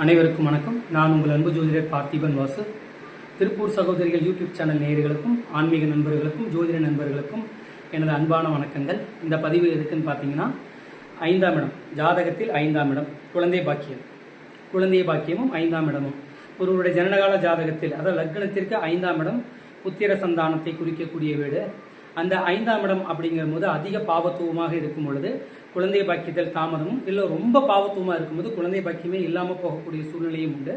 அனைவருக்கும் வணக்கம். நான் உங்கள் அன்பு ஜோதிடர் பார்த்திபன் வாசு. திருப்பூர் சகோதரிகள் யூடியூப் சேனல் நேயர்களுக்கும் ஆன்மீக நண்பர்களுக்கும் ஜோதிட நண்பர்களுக்கும் எனது அன்பான வணக்கங்கள். இந்த பதிவு எதுக்குன்னு பார்த்தீங்கன்னா ஐந்தாம் இடம் ஜாதகத்தில் ஐந்தாம் இடம் குழந்தை பாக்கியம். குழந்தை பாக்கியமும் ஐந்தாம் இடமும். ஒருவருடைய ஜனனகால ஜாதகத்தில் அதாவது லக்னத்திற்கு ஐந்தாம் இடம் புத்திர சந்தானத்தை குறிக்கக்கூடிய வீடு. அந்த ஐந்தாம் இடம் அப்படிங்கிற போது அதிக பாவத்துவமாக இருக்கும் பொழுது குழந்தை பாக்கியத்தில் தாமதமும் இல்லை ரொம்ப பாவத்துவமாக இருக்கும்போது குழந்தை பாக்கியமே இல்லாமல் போகக்கூடிய சூழ்நிலையும் உண்டு.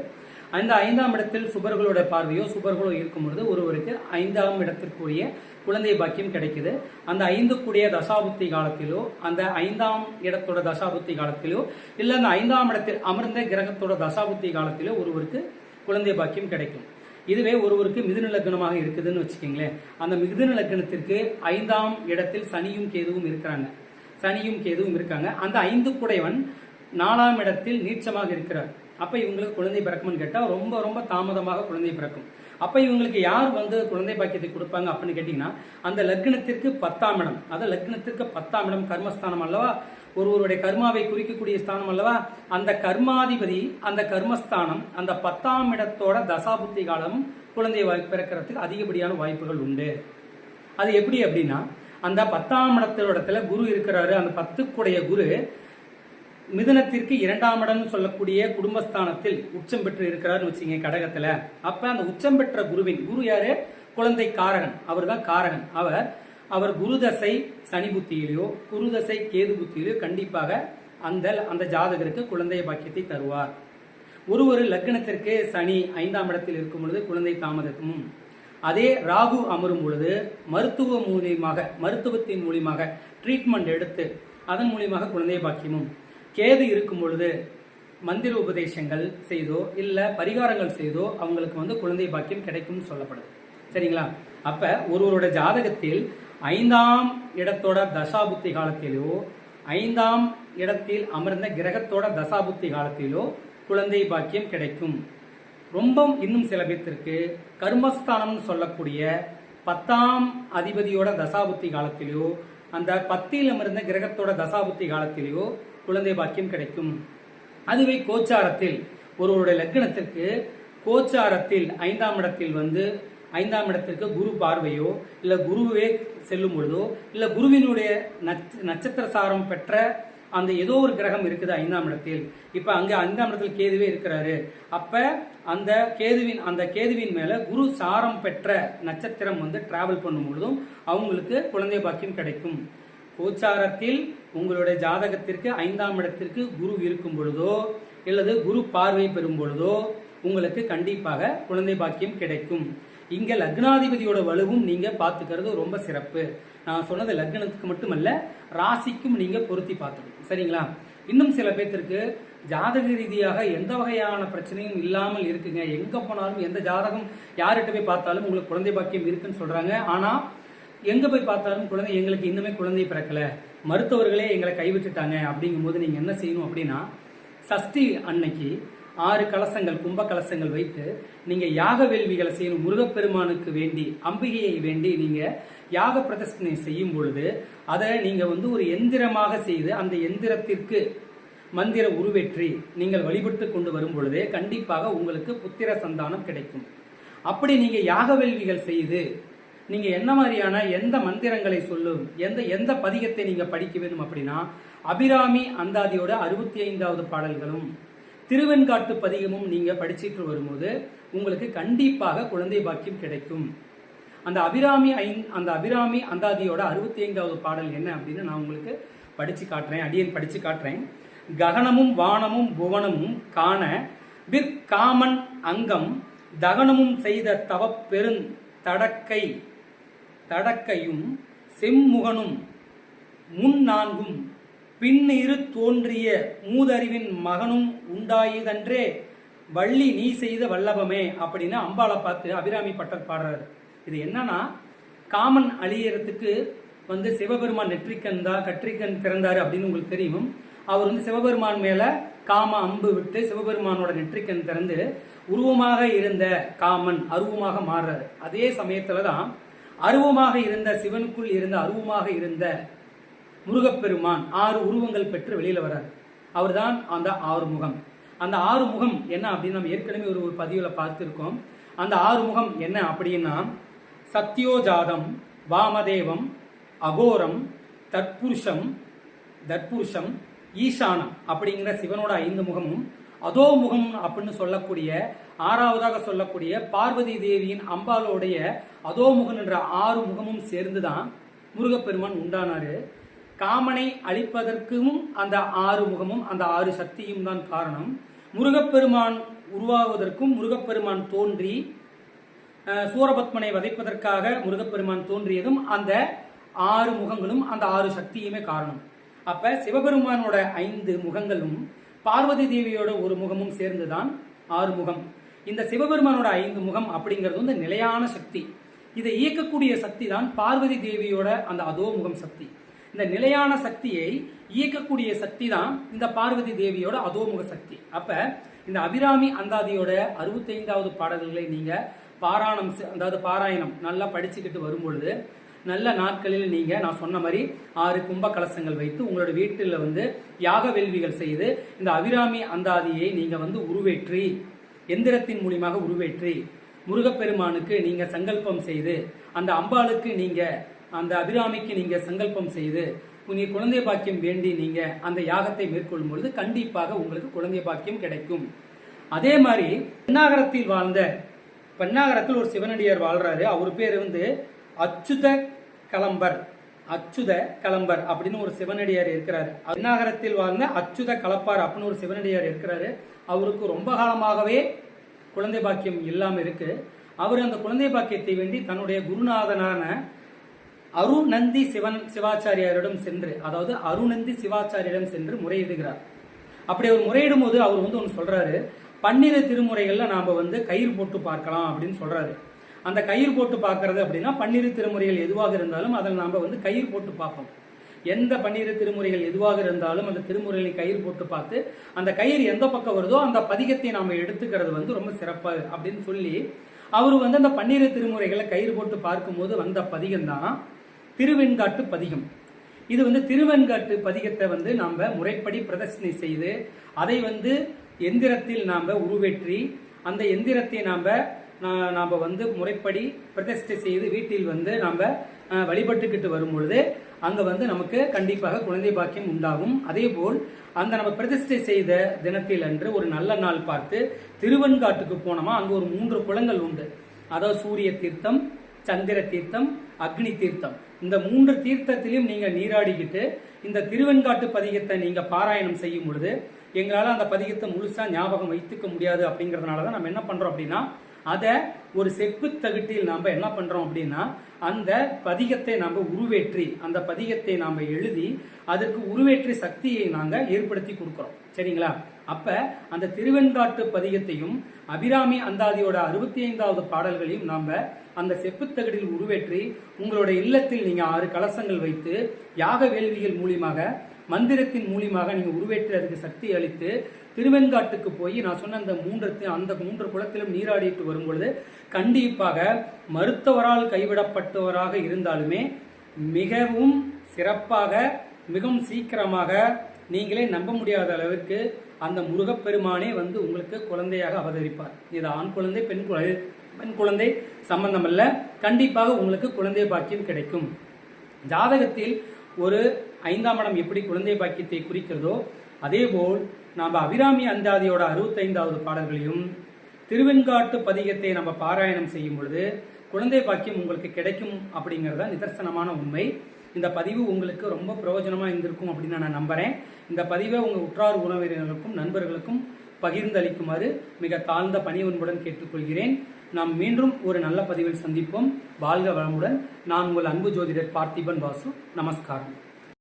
அந்த ஐந்தாம் இடத்தில் சுபர்களோட பார்வையோ சுபர்களோ இருக்கும் பொழுது ஒருவருக்கு ஐந்தாம் இடத்திற்குரிய குழந்தை பாக்கியம் கிடைக்குது. அந்த ஐந்து கூடிய தசாபுத்தி காலத்திலோ அந்த ஐந்தாம் இடத்தோட தசாபுத்தி காலத்திலோ இல்லை அந்த ஐந்தாம் இடத்தில் அமர்ந்த கிரகத்தோட தசாபுத்தி காலத்திலோ ஒருவருக்கு குழந்தை பாக்கியம் கிடைக்கும். இதுவே ஒருவருக்கு மிதுன லக்னமாக இருக்குதுன்னு வச்சுக்கோங்களேன். அந்த மிதுன லக்னத்திற்கு ஐந்தாம் இடத்தில் சனியும் கேதுவும் இருக்கிறாங்க. சனியும் கேதுவும் இருக்காங்க. அந்த ஐந்து குடைவன் நாலாம் இடத்தில் நீச்சமாக இருக்கிறார். அப்போ இவங்களுக்கு குழந்தை பிறக்கும்னு கேட்டால் ரொம்ப ரொம்ப தாமதமாக குழந்தை பிறக்கும். அப்போ இவங்களுக்கு யார் வந்து குழந்தை பாக்கியத்தை கொடுப்பாங்க அப்படின்னு கேட்டிங்கன்னா அந்த லக்னத்திற்கு பத்தாம் இடம். அதாவது லக்னத்திற்கு பத்தாம் இடம் கர்மஸ்தானம் அல்லவா? ஒருவருடைய கர்மாவை குறிக்கக்கூடிய ஸ்தானம் அல்லவா? அந்த கர்மாதிபதி அந்த கர்மஸ்தானம் அந்த பத்தாம் இடத்தோட தசாபுத்தி காலம் குழந்தை வாய்ப்பு பிறக்கிறதுக்கு அதிகப்படியான வாய்ப்புகள் உண்டு. அது எப்படி அப்படின்னா அந்த பத்தாம் இடத்தோடத்துல குரு இருக்கிறாரு. அந்த பத்துக்குடைய குரு மிதுனத்திற்கு இரண்டாம் இடம்னு சொல்லக்கூடிய குடும்பஸ்தானத்தில் உச்சம் பெற்று இருக்கிறார்னு வச்சுங்க கடகத்துல. அப்ப அந்த உச்சம் பெற்ற குருவின் குரு யாரு? குழந்தை காரகன் அவர் தான் காரகன். அவர் அவர் குருதசை சனி புத்தியிலையோ குருதசை கேது புத்தியிலையோ கண்டிப்பாக அந்த அந்த ஜாதகருக்கு குழந்தை பாக்கியத்தை தருவார். ஒரு ஒரு லக்னத்திற்கு சனி ஐந்தாம் இடத்தில் இருக்கும் பொழுது குழந்தை தாமதத்தும். அதே ராகு அமரும் பொழுது மருத்துவ மூலியமாக மருத்துவத்தின் மூலியமாக ட்ரீட்மெண்ட் எடுத்து அதன் மூலியமாக குழந்தை பாக்கியமும். கேது இருக்கும் பொழுது மந்திர உபதேசங்கள் செய்தோ இல்லை பரிகாரங்கள் செய்தோ அவங்களுக்கு வந்து குழந்தை பாக்கியம் கிடைக்கும்னு சொல்லப்படுது. சரிங்களா? அப்போ ஒருவரோட ஜாதகத்தில் ஐந்தாம் இடத்தோட தசாபுத்தி காலத்திலோ ஐந்தாம் இடத்தில் அமர்ந்த கிரகத்தோட தசாபுத்தி காலத்திலோ குழந்தை பாக்கியம் கிடைக்கும். ரொம்ப இன்னும் சில பேர்த்திற்கு கர்மஸ்தானம்னு சொல்லக்கூடிய பத்தாம் அதிபதியோட தசாபுத்தி காலத்திலோ அந்த பத்தில் அமர்ந்த கிரகத்தோட தசாபுத்தி காலத்திலேயோ குழந்தை பாக்கியம் கிடைக்கும். அதுவே கோச்சாரத்தில் ஒருவருடைய லக்னத்திற்கு கோச்சாரத்தில் ஐந்தாம் இடத்தில் வந்து ஐந்தாம் இடத்திற்கு குரு பார்வையோ இல்லை குருவே செல்லும் பொழுதோ இல்லை குருவினுடைய நட்ச நட்சத்திர சாரம் பெற்ற அந்த ஏதோ ஒரு கிரகம் இருக்குது ஐந்தாம் இடத்தில். இப்போ அங்கே ஐந்தாம் இடத்தில் கேதுவே இருக்கிறாரு. அப்போ அந்த கேதுவின் அந்த கேதுவின் மேலே குரு சாரம் பெற்ற நட்சத்திரம் வந்து டிராவல் பண்ணும் பொழுதும் அவங்களுக்கு குழந்தை பாக்கியம் கிடைக்கும். கோச்சாரத்தில் உங்களுடைய ஜாதகத்திற்கு ஐந்தாம் இடத்திற்கு குரு இருக்கும் பொழுதோ அல்லது குரு பார்வை பெறும் பொழுதோ உங்களுக்கு கண்டிப்பாக குழந்தை பாக்கியம் கிடைக்கும். இங்கே லக்னாதிபதியோட வலுவும் நீங்கள் பார்த்துக்கிறது ரொம்ப சிறப்பு. நான் சொன்னது லக்னத்துக்கு மட்டுமல்ல ராசிக்கும் நீங்கள் பொருத்தி பார்த்துக்கணும். சரிங்களா? இன்னும் சில பேர்த்திற்கு ஜாதக ரீதியாக எந்த வகையான பிரச்சனையும் இல்லாமல் இருக்குங்க. எங்கே போனாலும் எந்த ஜாதகம் யார்கிட்ட போய் பார்த்தாலும் உங்களுக்கு குழந்தை பாக்கியம் இருக்குன்னு சொல்கிறாங்க ஆனால் எங்கே போய் பார்த்தாலும் குழந்தை எங்களுக்கு இன்னுமே குழந்தை பிறக்கல. மருத்துவர்களே எங்களை கைவிட்டுட்டாங்க. அப்படிங்கும்போது நீங்கள் என்ன செய்யணும் அப்படின்னா சஷ்டி அன்னைக்கு ஆறு கலசங்கள் கும்ப கலசங்கள் வைத்து நீங்கள் யாக வேள்விகளை செய்யணும். முருகப்பெருமானுக்கு வேண்டி அம்பிகையை வேண்டி நீங்கள் யாக பிரதிஷ்டனை செய்யும் பொழுது அதை நீங்கள் வந்து ஒரு எந்திரமாக செய்து அந்த எந்திரத்திற்கு மந்திர உருவேற்றி நீங்கள் வழிபட்டு கொண்டு வரும் பொழுதே கண்டிப்பாக உங்களுக்கு புத்திர சந்தானம் கிடைக்கும். அப்படி நீங்கள் யாக வேள்விகள் செய்து நீங்கள் என்ன மாதிரியான எந்த மந்திரங்களை சொல்லும் எந்த எந்த பதிகத்தை நீங்கள் படிக்க வேண்டும் அப்படின்னா அபிராமி அந்தாதியோட அறுபத்தி ஐந்தாவது பாடல்களும் திருவெண்காட்டு பதிகமும் நீங்கள் படிச்சிட்டு வரும்போது உங்களுக்கு கண்டிப்பாக குழந்தை பாக்கியம் கிடைக்கும். அந்த அபிராமி ஐந் அந்த அபிராமி அந்தாதியோட அறுபத்தி ஐந்தாவது பாடல் என்ன அப்படின்னு நான் உங்களுக்கு படித்து காட்டுறேன் அடியன் படித்து காட்டுறேன். ககனமும் வானமும் புவனமும் காண விற்காமன் அங்கம் தகனமும் செய்த தவப்பெருந் தடக்கை தடக்கையும் செம்முகனும் முன் நான்கும் பின்னிரு தோன்றிய மூதறிவின் மகனும் உண்டாயுதன்றே வள்ளி நீ செய்த வல்லபமே அப்படின்னு அம்பாளை பார்த்து அபிராமி பட்டர் பாடுறாரு. இது என்னன்னா காமன் அழியறதுக்கு வந்து சிவபெருமான் நெற்றிக்கன் தான் கற்றிக்கன் பிறந்தாரு அப்படின்னு உங்களுக்கு தெரியும். அவர் வந்து சிவபெருமான் மேல காம அம்பு விட்டு சிவபெருமானோட நெற்றிக்கன் திறந்து உருவமாக இருந்த காமன் அருவமாக மாறுறாரு. அதே சமயத்துல தான் அருவமாக இருந்த சிவனுக்குள் இருந்த அருவமாக இருந்த முருகப்பெருமான் ஆறு உருவங்கள் பெற்று வெளியில வர்றாரு. அவர்தான் அந்த ஆறுமுகம். அந்த ஆறு முகம் என்ன அப்படின்னு நம்ம ஏற்கனவே ஒரு ஒரு பதிவில் பார்த்துருக்கோம். அந்த ஆறு முகம் என்ன அப்படின்னா சத்யோஜாதம் வாமதேவம் அகோரம் தற்புருஷம் தற்புருஷம் ஈசானம் அப்படிங்கிற சிவனோட ஐந்து முகமும் அதோ முகம் அப்படின்னு சொல்லக்கூடிய ஆறாவதாக சொல்லக்கூடிய பார்வதி தேவியின் அம்பாலோடைய அதோ முகம் என்ற ஆறு முகமும் சேர்ந்துதான் முருகப்பெருமான் உண்டானாரு. காமனை அழிப்பதற்கும் அந்த ஆறு முகமும் அந்த ஆறு சக்தியும் தான் காரணம். முருகப்பெருமான் உருவாவதற்கும் முருகப்பெருமான் தோன்றி சூரபத்மனை வதைப்பதற்காக முருகப்பெருமான் தோன்றியதும் அந்த ஆறு முகங்களும் அந்த ஆறு சக்தியுமே காரணம். அப்ப சிவபெருமானோட ஐந்து முகங்களும் பார்வதி தேவியோட ஒரு முகமும் சேர்ந்துதான் ஆறு முகம். இந்த சிவபெருமானோட ஐந்து முகம் அப்படிங்கிறது வந்து நிலையான சக்தி. இதை இயக்கக்கூடிய சக்தி தான் பார்வதி தேவியோட அந்த அதோ முகம் சக்தி. இந்த நிலையான சக்தியை இயக்கக்கூடிய சக்தி தான் இந்த பார்வதி தேவியோட அதோமுக சக்தி. அப்ப இந்த அபிராமி அந்தாதியோட அறுபத்தைந்தாவது பாடல்களை நீங்க பாராயணம் செ- அதாவது பாராயணம் நல்லா படிச்சுக்கிட்டு வரும்பொழுது நல்ல நாட்களில் நீங்க நான் சொன்ன மாதிரி ஆறு கும்ப கலசங்கள் வைத்து உங்களோட வீட்டில் வந்து யாக வேள்விகள் செய்து இந்த அபிராமி அந்தாதியை நீங்க வந்து உருவேற்றி எந்திரத்தின் மூலியமாக உருவேற்றி முருகப்பெருமானுக்கு நீங்க சங்கல்பம் செய்து அந்த அம்பாளுக்கு நீங்க அந்த அபிராமிக்கு நீங்க சங்கல்பம் செய்து நீங்க குழந்தை பாக்கியம் வேண்டி நீங்க அந்த யாகத்தை மேற்கொள்ளும் பொழுது கண்டிப்பாக உங்களுக்கு குழந்தை பாக்கியம் கிடைக்கும். அதே மாதிரி பெண்ணாகரத்தில் வாழ்ந்த பெண்ணாகரத்தில் ஒரு சிவனடியார் வாழ்றாரு. அவர் பேர் வந்து அச்சுத கலம்பர் அச்சுத கலம்பர் அப்படின்னு ஒரு சிவனடியார் இருக்கிறாரு. பெண்ணாகரத்தில் வாழ்ந்த அச்சுத கலப்பார் அப்படின்னு ஒரு சிவனடியார் இருக்கிறாரு. அவருக்கு ரொம்ப காலமாகவே குழந்தை பாக்கியம் இல்லாமல் இருக்கு. அவர் அந்த குழந்தை பாக்கியத்தை வேண்டி தன்னுடைய குருநாதனான அருநந்தி சிவன் சிவாச்சாரியாரிடம் சென்று அதாவது அருநந்தி சிவாச்சாரியிடம் சென்று முறையிடுகிறார் அப்படி அவர் முறையிடும் போது அவர் வந்து ஒன்று சொல்றாரு பன்னிரு திருமுறைகளில் நாம் வந்து கயிறு போட்டு பார்க்கலாம் அப்படின்னு சொல்றாரு. அந்த கயிறு போட்டு பார்க்கறது அப்படின்னா பன்னிரு திருமுறைகள் எதுவாக இருந்தாலும் அதில் நாம் வந்து கயிறு போட்டு பார்ப்போம். எந்த பன்னிரு திருமுறைகள் எதுவாக இருந்தாலும் அந்த திருமுறைகளை கயிறு போட்டு பார்த்து அந்த கயிறு எந்த பக்கம் வருதோ அந்த பதிகத்தை நாம் எடுத்துக்கிறது வந்து ரொம்ப சிறப்பாக அப்படின்னு சொல்லி அவர் வந்து அந்த பன்னிரு திருமுறைகளை கயிறு போட்டு பார்க்கும்போது வந்த பதிகம் தான் திருவெண்காட்டு பதிகம். இது வந்து திருவெண்காட்டு பதிகத்தை வந்து நாம் முறைப்படி பிரதர்ஷனை செய்து அதை வந்து எந்திரத்தில் நாம் உருவேற்றி அந்த எந்திரத்தை நாம் நாம் வந்து முறைப்படி பிரதிஷ்டை செய்து வீட்டில் வந்து நாம் வழிபட்டுக்கிட்டு வரும் பொழுது அங்கே வந்து நமக்கு கண்டிப்பாக குழந்தை பாக்கியம் உண்டாகும். அதே போல் அந்த நம்ம பிரதிஷ்டை செய்த தினத்தில் அன்று ஒரு நல்ல நாள் பார்த்து திருவெண்காட்டுக்கு போனோமா அங்கே ஒரு மூன்று குளங்கள் உண்டு. அதாவது சூரிய தீர்த்தம் சந்திர தீர்த்தம் அக்னி தீர்த்தம். இந்த மூன்று தீர்த்தத்திலையும் நீங்க நீராடிக்கிட்டு இந்த திருவெண்காட்டு பதிகத்தை நீங்க பாராயணம் செய்யும் பொழுது எங்களால் அந்த பதிகத்தை முழுசா ஞாபகம் வைத்துக்க முடியாது அப்படிங்கிறதுனால தான் நம்ம என்ன பண்றோம் அப்படின்னா அதை ஒரு செப்பு தகுட்டில் நாம என்ன பண்றோம் அப்படின்னா அந்த பதிகத்தை நாம உருவேற்றி அந்த பதிகத்தை நாம எழுதி அதற்கு உருவேற்றி சக்தியை நாங்க ஏற்படுத்தி கொடுக்கிறோம். சரிங்களா? அப்ப அந்த திருவெண்காட்டு பதிகத்தையும் அபிராமி அந்தாதியோட அறுபத்தி ஐந்தாவது பாடல்களையும் நாம அந்த செப்புத்தகடில் உருவேற்றி உங்களோட இல்லத்தில் நீங்க ஆறு கலசங்கள் வைத்து யாக வேள்விகள் மூலியமாக மந்திரத்தின் மூலியமாக நீங்க உருவேற்றி அதுக்கு சக்தி அளித்து திருவெண்காட்டுக்கு போய் நான் சொன்ன அந்த மூன்று அந்த மூன்று குளத்திலும் நீராடிட்டு வரும் பொழுது கண்டிப்பாக மருத்துவரால் கைவிடப்பட்டவராக இருந்தாலுமே மிகவும் சிறப்பாக மிகவும் சீக்கிரமாக நீங்களே நம்ப முடியாத அளவிற்கு அந்த முருகப்பெருமானே வந்து உங்களுக்கு குழந்தையாக அவதரிப்பார். இது ஆண் குழந்தை பெண் குழந்தை பெண் குழந்தை சம்பந்தம் அல்ல கண்டிப்பாக உங்களுக்கு குழந்தை பாக்கியம் கிடைக்கும். ஜாதகத்தில் ஒரு ஐந்தாம் இடம் எப்படி குழந்தை பாக்கியத்தை குறிக்கிறதோ அதேபோல் நாம் அபிராமி அந்தாதியோட அறுபத்தைந்தாவது பாடல்களையும் திருவெண்காட்டு பதிகத்தை நம்ம பாராயணம் செய்யும் பொழுது குழந்தை பாக்கியம் உங்களுக்கு கிடைக்கும் அப்படிங்கிறத நிதர்சனமான உண்மை. இந்த பதிவு உங்களுக்கு ரொம்ப பிரயோஜனமாக இருந்திருக்கும் அப்படின்னு நான் நம்புகிறேன் இந்த பதிவை உங்கள் உற்றார் உறவினர்களுக்கும் நண்பர்களுக்கும் பகிர்ந்தளிக்குமாறு மிக தாழ்ந்த பணிவன்புடன் கேட்டுக்கொள்கிறேன். நாம் மீண்டும் ஒரு நல்ல பதிவில் சந்திப்போம். வாழ்க வளமுடன். நான் உங்கள் அன்பு ஜோதிடர் பார்த்திபன் வாசு. நமஸ்காரம்.